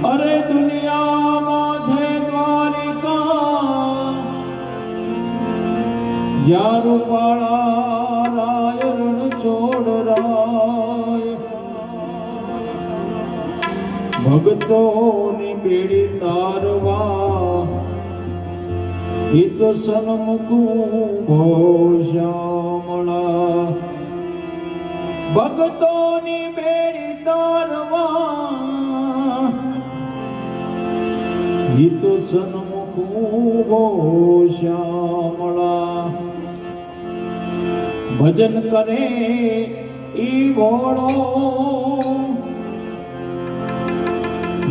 અરે દુનિયામાં છે દ્વારિકા જ્યાં રૂપાળા રાય રણ છોડ રાય ભગતોની બેડી તારવા હિત સન્મુખું શ્યામળા. ભગતોની બેડી તારવા હિત સન્મુખું શ્યામળા. ભજન કરે ઈ ભોળો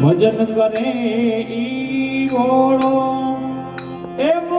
ભજન કરે ઈ ભોળો એમ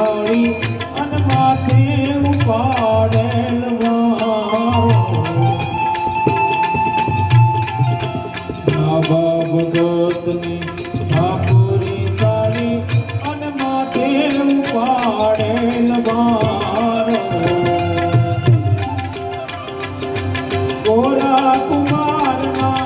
વાળી અને માથે ઉપાડેલ મા બાપ ગોતની ઠાકોરી સાડી અને માથે ઉપાડેલ બાર ગોરા કુમારના